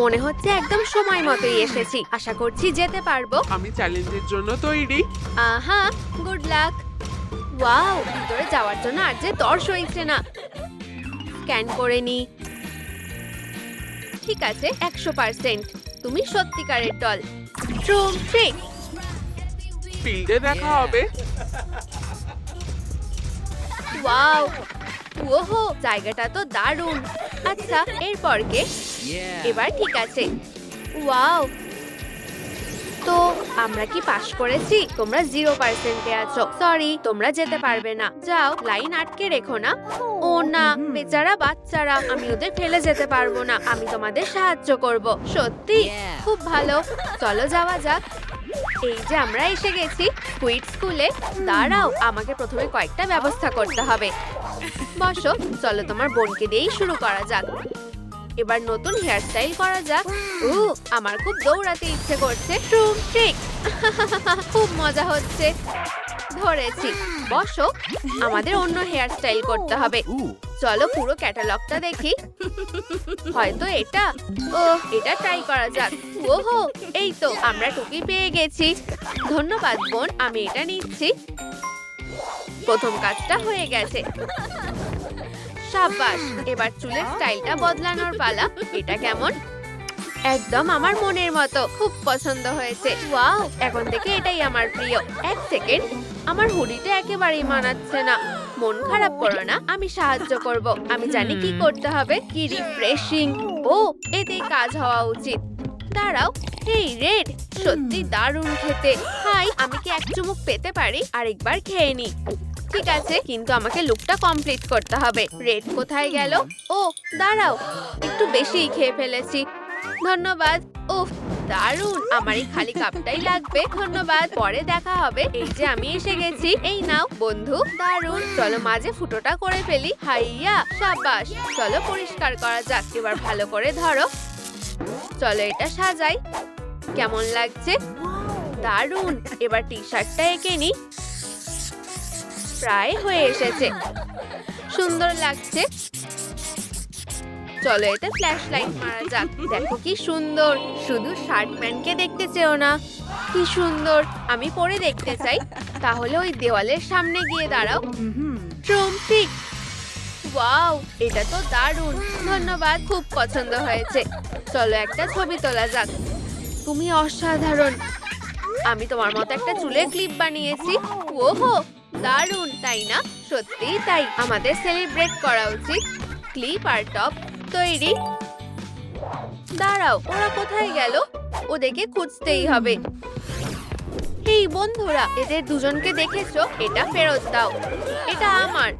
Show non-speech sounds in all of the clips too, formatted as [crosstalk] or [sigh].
মনে হচ্ছে একদম সময় মতোই এসেছি। আশা করছি যেতে পারব। আমি চ্যালেঞ্জের জন্য তৈরি। আহা গুড লাক ওয়াও ভিতরে যাওয়ার জন্য আর যে দর সইছে না। স্ক্যান করে নি। ঠিক আছে একশো পার্সেন্ট তুমি সত্যিকারের দল। ট্রুম ট্রিক ফিল্ডে দেখা হবে। ওয়াও ওহো জায়গাটা তো দারুণ। আচ্ছা এরপর কে? এবার ঠিক আছে। ওয়াও। তো আমরা কি পাশ করেছি? তোমরা জিরো পার্সেন্টে আছো। সরি তোমরা যেতে পারবে না। যাও লাইন আটকে রেখো না। ও না বেচারা বাচ্চারা আমি ওদের ফেলে যেতে পারব না। আমি তোমাদের সাহায্য করব। সত্যি? খুব ভালো। চলো যাওয়া যাক। এই যে আমরা এসে গেছি কুইট স্কুলে। দাঁড়াও আমাকে প্রথমে কয়েকটা ব্যবস্থা করতে হবে। বসো চলো তোমার বোনকে দিয়েই শুরু করা যাক। এবার নতুন হেয়ারস্টাইল করা যাক। ও আমার খুব দৌড়াতে ইচ্ছে করছে ট্রুম ট্রিক [laughs] খুব মজা হচ্ছে। ধরেছি। বসো আমাদের অন্য হেয়ারস্টাইল করতে হবে। চলো পুরো ক্যাটালগটা দেখি। হয়তো এটা। ও এটা ট্রাই করা যাক। ওহো এই তো আমরা টুপি পেয়ে গেছি। ধন্যবাদ বোন আমি এটা নিচ্ছি। প্রথম কাজটা হয়ে গেছে। সাবাস এবার চুলের স্টাইলটা বদলানোর পালা। এটা কেমন? একদম আমার মনের মতো। খুব পছন্দ হয়েছে। ওয়াও, এখন থেকে এটাই আমার প্রিয়। এক সেকেন্ড। আমার হুডিটা একেবারেই মানাচ্ছে না। মন খারাপ করো না, আমি সাহায্য করব। আমি জানি কি করতে হবে। কি রিফ্রেশিং ও, এতেই কাজ হওয়া উচিত। দাঁড়াও। হেই রেড সত্যি দারুণ খেতে। হাই আমি কি এক চুমুক পেতে পারি? আরেকবার খেয়ে নি। ঠিক আছে কিন্তু আমাকে লুকটা কমপ্লিট করতে হবে। রেড কোথায় গেল? ও দাঁড়াও একটু বেশিই খেয়ে ফেলেছি। ধন্যবাদ। উফ দারুণ আমার এই খালি কাপটাই লাগবে। ধন্যবাদ পরে দেখা হবে। এই যে আমি এসে গেছি। এই নাও বন্ধু দারুণ। চলো মাঝে ফুটোটা করে ফেলি। হাইয়া সাবাস চলো পরিষ্কার করা যাক এবার ভালো করে ধরো। চলো এটা সাজাই। কেমন লাগছে? দারুণ। এবার টি শার্টটা এঁকে নি। প্রায় হয়ে এসেছে। সুন্দর লাগছে। চলো এটা ফ্ল্যাশ লাইট মারা যাক। দেখো কি সুন্দর। শুধু শার্ট প্যান্টকে দেখতে চেও না। কি সুন্দর। আমি পরে দেখতে চাই। তাহলে ওই দেওয়ালের সামনে গিয়ে দাঁড়াও। ট্রুম ঠিক ওয়াও, এটা তো দারুণ। ধন্যবাদ, খুব পছন্দ হয়েছে। চলো একটা ছবি তোলা যাক। তুমি অসাধারণ। আমি তোমার মতো একটা চুলের ক্লিপ বানিয়েছি। ওহো, দারুণ, তাই না? সত্যিই তাই। আমাদের সেলিব্রেট করা উচিত। ক্লিপ আর টপ তৈরি। দাঁড়াও, ওরা কোথায় গেল? ওদেরকে খুঁজতেই হবে। এই বন্ধুরা, এদের দুজনকে দেখেছ? এটা ফেরত দাও। এটা আমার।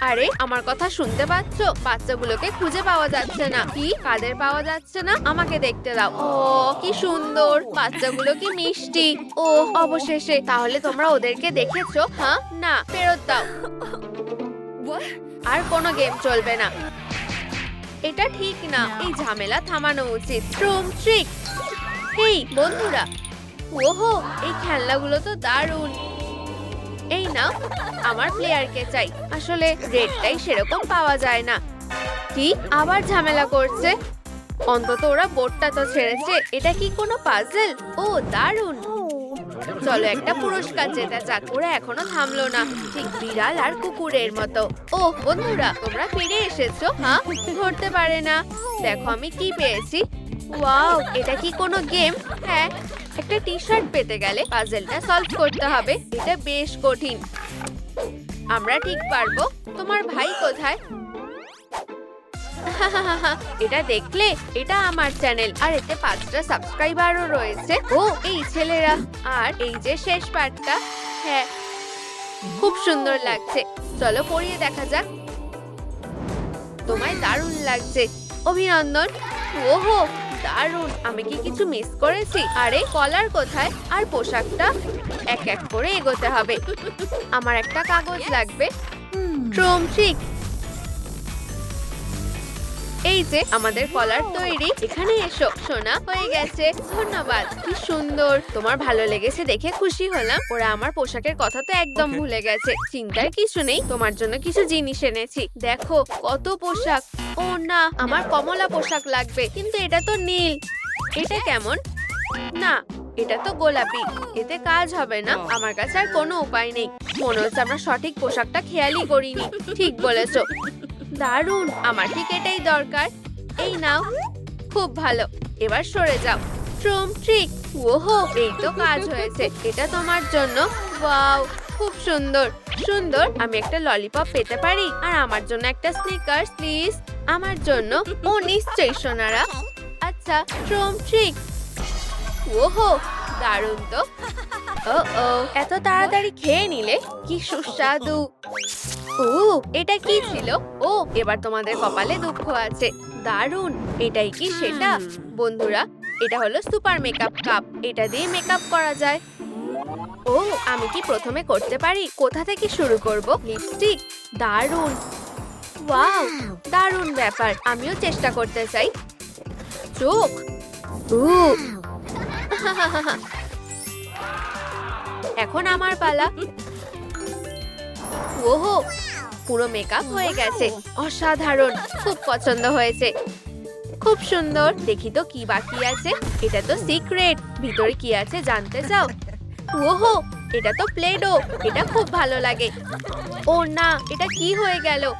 আরে আমার কথা শুনতে পাচ্ছ? বাচ্চাগুলোকে খুঁজে পাওয়া যাচ্ছে না। কি? কাদের পাওয়া যাচ্ছে না? আমাকে দেখতে দাও। ও কি সুন্দর। বাচ্চাগুলো কি মিষ্টি। ও অবশেষে। তাহলে তোমরা ওদেরকে দেখেছ হ্যাঁ না ফেরত দাও। আর কোনো গেম চলবে না। এটা ঠিক না। এই ঝামেলা থামানো উচিত। ট্রুম ট্রিক। হেই বন্ধুরা। ওহো এই খেলনাগুলো তো দারুণ। এই না আমার প্লেয়ারকে চাই। আসলে রেডটাই সেরকম পাওয়া যায় না। কি? আবার ঝামেলা করছে? অন্তত ওরা বোর্ডটা তো ছেড়েছে। এটা কি কোনো পাজল ও, দারুণ। চলো একটা পুরস্কার জেতা যাক, ওরা এখনও থামলো না। ঠিক বিড়াল আর কুকুরের মতো। ও বন্ধুরা, তোমরা ফিরে এসেছ হ্যাঁ ধরতে পারে না। দেখো আমি কি পেয়েছি। ওয়াও, এটা কি কোনো গেম হ্যাঁ একটা টি শার্ট পেতে গেলে পাজেলটা সলভ করতে হবে। এটা বেশ কঠিন। আমরা ঠিক পারব। তোমার ভাই কোথায়? [laughs] এটা দেখলে এটা আমার চ্যানেল আর এতে পাঁচটা সাবস্ক্রাইবারও রয়েছে। ও, এই ছেলেরা। আর এই যে শেষ পার্টটা হ্যাঁ খুব সুন্দর লাগছে। চলো পড়িয়ে দেখা যাক। তোমায় দারুণ লাগছে। অভিনন্দন। ওহো দারুণ। আমি কি কিছু মিস করেছি? আরে কলার কোথায়? আর পোশাকটা? এক এক করে এগোতে হবে। আমার একটা কাগজ লাগবে। ট্রোম ঠিক এই যে আমাদের কলার তৈরি। এখানে এসো। সোনা হয়ে গেছে। ধন্যবাদ। কি সুন্দর। তোমার ভালো লেগেছে দেখে খুশি হলাম। ওরা আমার পোশাকের কথা তো একদম ভুলে গেছে। চিন্তার কিছু নেই। তোমার জন্য কিছু জিনিস এনেছি। দেখো কত পোশাক। ও না আমার কমলা পোশাক লাগবে। কিন্তু এটা তো নীল। এটা কেমন? না এটা তো গোলাপি। এতে কাজ হবে না। আমার কাছে আর কোনো উপায় নেই। মনে হচ্ছে আমরা সঠিক পোশাকটা খেয়ালই করিনি। ঠিক বলেছ। দারুণ, আমার ঠিক এটাই দরকার। এই নাও, খুব ভালো। এবার সরে যাও। ট্রুম ট্রিক, ওহো, এই তো কাজ হয়েছে। এটা তোমার জন্য, ওয়াও, খুব সুন্দর। সুন্দর, আমি একটা ললিপপ পেতে পারি? আর আমার জন্য একটা স্নিকার্স প্লিজ। আমার জন্য? ও, নিশ্চয়ই, সোনারা। আচ্ছা ট্রুম ট্রিক। ওহো, দারুণ তো। ও ও এত তাড়াতাড়ি খেয়ে নিলে কি সুস্বাদু। ও এটা কি ছিল? ও এবার তোমাদের কপালে দুঃখ আছে। দারুণ এটাই কি সেটা? বন্ধুরা এটা হলো সুপার মেকআপ কাপ। এটা দিয়ে মেকআপ করা যায়। ও আমি কি প্রথমে করতে পারি? কোথা থেকে শুরু করব? লিপস্টিক? দারুণ। ওয়াও দারুণ ব্যাপার আমিও চেষ্টা করতে চাই। চোখ? ও। [laughs] এখন আমার পালা। ওহো, পুরো মেকআপ হয়ে গেছে। অসাধারণ, খুব পছন্দ হয়েছে। খুব সুন্দর, দেখি তো কি বাকি আছে। এটা তো সিক্রেট ভিতরে কি আছে জানতে চাও? ওহো, এটা তো প্লেডো এটা খুব ভালো লাগে। ও না, এটা কি হয়ে গেল?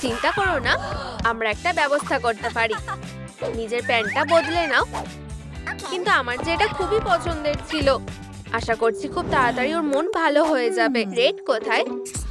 চিন্তা করো না, আমরা একটা ব্যবস্থা করতে পারি। নিজের প্যান্টটা বদলে নাও। কিন্তু আমার যে এটা খুবই পছন্দের ছিল। আশা করছি খুব তাড়াতাড়ি ওর মন ভালো হয়ে যাবে। রেড কোথায়?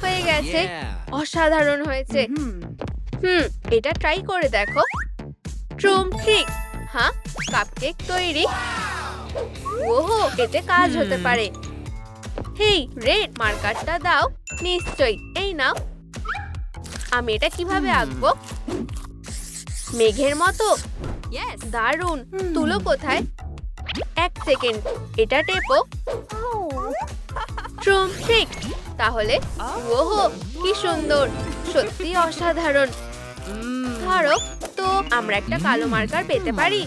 হয়ে গেছে। অসাধারণ হয়েছে। হুম। এটা ট্রাই করে দেখো। ট্রুম ট্রিক হ্যাঁ কাপকেক তৈরি। ওহো এতে কাজ হতে পারে। হেই রেড মার্কারটা দাও। নিশ্চয়ই। এই নাও। আমি এটা কীভাবে আঁকবো? মেঘের মতো। দারুণ। তুলো কোথায়? এক সেকেন্ড। এটা টেপো ট্রুম তাহলে, ওহো, কি সুন্দর। সত্যি অসাধারণ। ধরো, তো আমরা একটা কালো মার্কার পেতে পারি।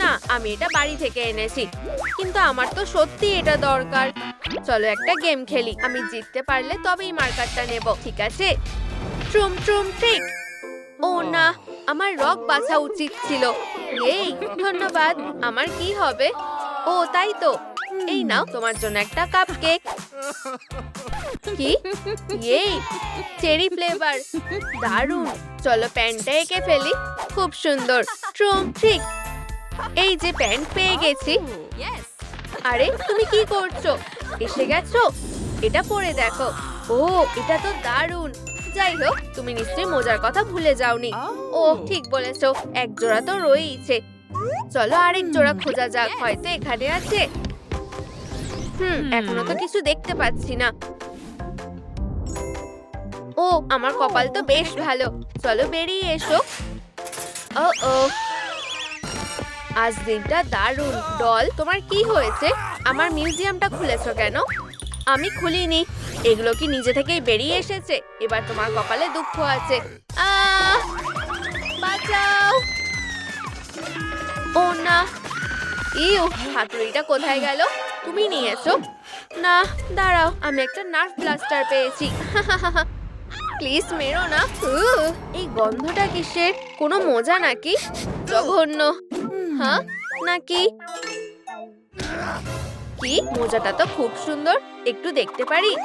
না, আমি এটা বাড়ি থেকে এনেছি। কিন্তু আমার তো সত্যি এটা দরকার। চলো একটা গেম খেলি। আমি জিততে পারলে তবেই মার্কারটা নেব, ঠিক আছে? ট্রুম ট্রুম ট্রিক ও না, আমার রক বাছা উচিত ছিল। এই, ধন্যবাদ। আমার কি হবে? ও, তাই তো। এই নাও, তোমার জন্য একটা কাপ কেক কি? এই চেরি ফ্লেভার দারুণ। চলো প্যান্টটা এঁকে ফেলি। খুব সুন্দর। ট্রুম, ঠিক। এই যে প্যান্ট পেয়ে গেছি। আরে, তুমি কি করছ? এসে গেছো? এটা পরে দেখো। ও, এটা তো দারুণ। যাই হোক, তুমি নিশ্চয়ই মজার কথা ভুলে যাওনি। ও, ঠিক বলেছ। এক জোড়া তো রয়েইছে। চলো আরেক জোড়া খোঁজা যাক হয়তো এখানে আছে। হুম এখনও তো কিছু দেখতে পাচ্ছি না। ও আমার কপাল তো বেশ ভালো। চলো বেরিয়ে এসো। ও ও আজ দিনটা দারুণ। ডল তোমার কি হয়েছে? আমার মিউজিয়ামটা খুলেছো কেন? আমি খুলিনি। এগুলো কি নিজে থেকেই বেরিয়ে এসেছে? এবার তোমার কপালে দুঃখ আছে। আহ! বাঁচাও! ও না। ইউ, হাতুড়িটা কোথায় গেল? তুমি নিয়েছো? না, দাঁড়াও, আমি একটা নার্ভ ব্লাস্টার পেয়েছি। [laughs] প্লিজ মেরো না। এই গন্ধটা কিসের? কোনো মজা নাকি? জঘন্য। হ্যাঁ নাকি? কি? মোজাটা তো খুব সুন্দর। একটু দেখতে পারি?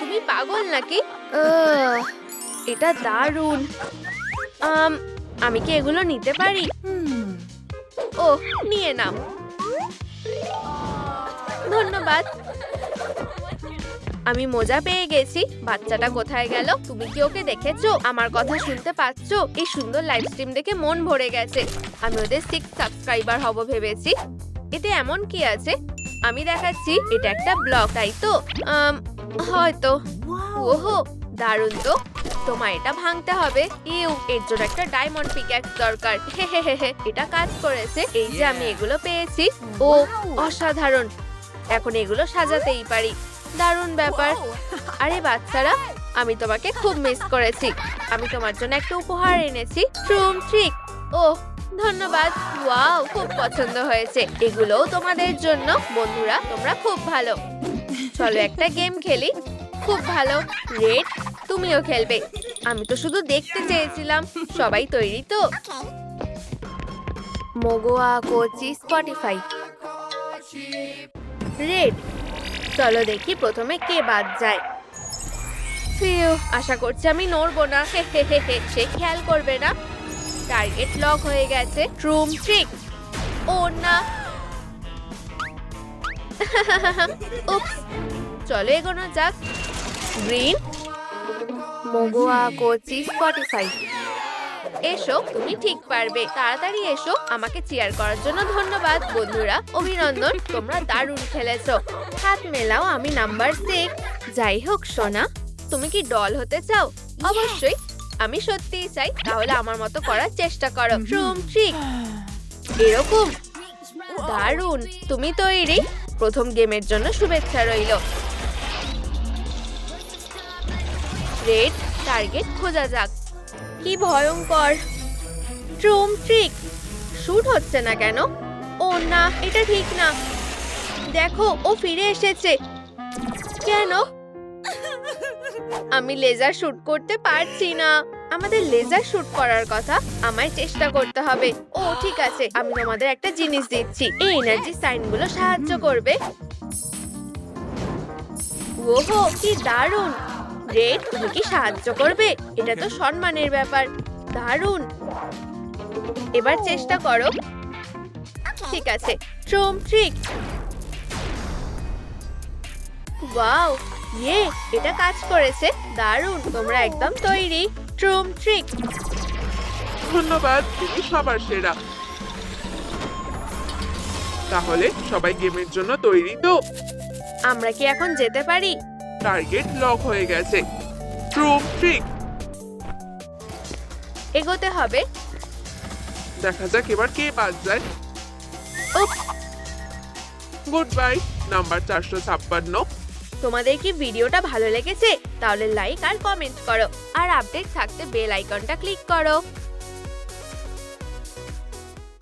তুমি পাগল নাকি? এটা দারুণ। আম, কি এগুলো নিতে পারি? ও নিয়ে নাও। ধন্যবাদ। আমি মজা পেয়ে গেছি। বাচ্চাটা কোথায় গেল? তুমি কি ওকে দেখেছ? আমার কথা শুনতে পাচ্ছো? এই সুন্দর লাইভ স্ট্রিম দেখে মন ভরে গেছে। আমি ওদের সিক্স সাবস্ক্রাইবার হব ভেবেছি। এতে এমন কি আছে? আমি দেখাচ্ছি এটা একটা ব্লগ তাই তো? হয়তো। ওহো দারুণ তো। তোমায় এটা ভাঙতে হবে। ইউ এর জন্য একটা ডায়মন্ড পিক্যাক্স দরকার। এটা কাজ করেছে। এই যে আমি এগুলো পেয়েছি। ও অসাধারণ। এখন এগুলো সাজাতেই পারি। দারুণ ব্যাপার। আরে বাচ্চারা আমি তোমাকে খুব মিস করেছি। আমি তোমার জন্য একটা উপহার এনেছি। ট্রুম ট্রিক ও ধন্যবাদ। ওয়াও খুব পছন্দ হয়েছে। এগুলোও তোমাদের জন্য। বন্ধুরা তোমরা খুব ভালো। চলো একটা গেম খেলি। খুব ভালো। রেড তুমিও খেলবে। আমি তো শুধু দেখতে চেয়েছিলাম, সবাই তৈরি তো। মগোয়া কোচি স্পটিফাই রেড চলো দেখি প্রথমে কে বাদ যায়। আশা করছি আমি নড়বো না। সে খেয়াল করবে না। টার্গেট লক হয়ে গেছে। ট্রুম ট্রিক ও না। [laughs] চলো এগোনো যাক। গ্রিন মগোয়া কোচি স্পটিফাই এসো তুমি ঠিক পারবে। তাড়াতাড়ি এসো আমাকে চেয়ার করার জন্য ধন্যবাদ। বন্ধুরা অভিনন্দন তোমরা দারুণ খেলেছো। হাত মেলাও আমি নাম্বার সিক্স যাই হোক সোনা তুমি কি ডল হতে চাও? অবশ্যই। আমি সত্যিই চাই তাহলে আমার মতো করার চেষ্টা করো। ট্রুম ট্রিক এরকম। দারুণ। তুমি তৈরি প্রথম গেমের জন্য শুভেচ্ছা রইল। রেড টার্গেট খোঁজা যাক। কি ভয়ঙ্কর। ট্রুম ট্রিক। শুট হচ্ছে না কেন? ও না, এটা ঠিক না। দেখো, ও ফিরে এসেছে। কেন? আমি লেজার শুট করতে পারছি না। আমাদের লেজার শুট করার কথা আমায় চেষ্টা করতে হবে। ও, ঠিক আছে, আমি তোমাদের একটা জিনিস দিচ্ছি। এই এনার্জি সাইনগুলো সাহায্য করবে। ওহো, কি দারুণ! রেড তুমি কি সাহায্য করবে এটা তো সম্মানের ব্যাপার। দারুণ। এবার চেষ্টা করো। ঠিক আছে ট্রুম ট্রিক। ওয়াও ইয়ে এটা কাজ করেছে দারুণ তোমরা একদম তৈরি ট্রুম ট্রিক। ধন্যবাদ তুমি সবার সেরা। তাহলে সবাই গেমের জন্য তৈরি তো? আমরা কি এখন যেতে পারি? টার্গেট লক হয়ে গেছে। ট্রুম ট্রিক এগোতে হবে। দেখা যাক এবার কে বাদ যায়। গুড বাই নাম্বার চারশো ছাপ্পান্ন। তোমাদের কি ভিডিওটা ভালো লেগেছে? তাহলে লাইক আর কমেন্ট করো। আর আপডেট থাকতে বেল আইকনটা ক্লিক করো।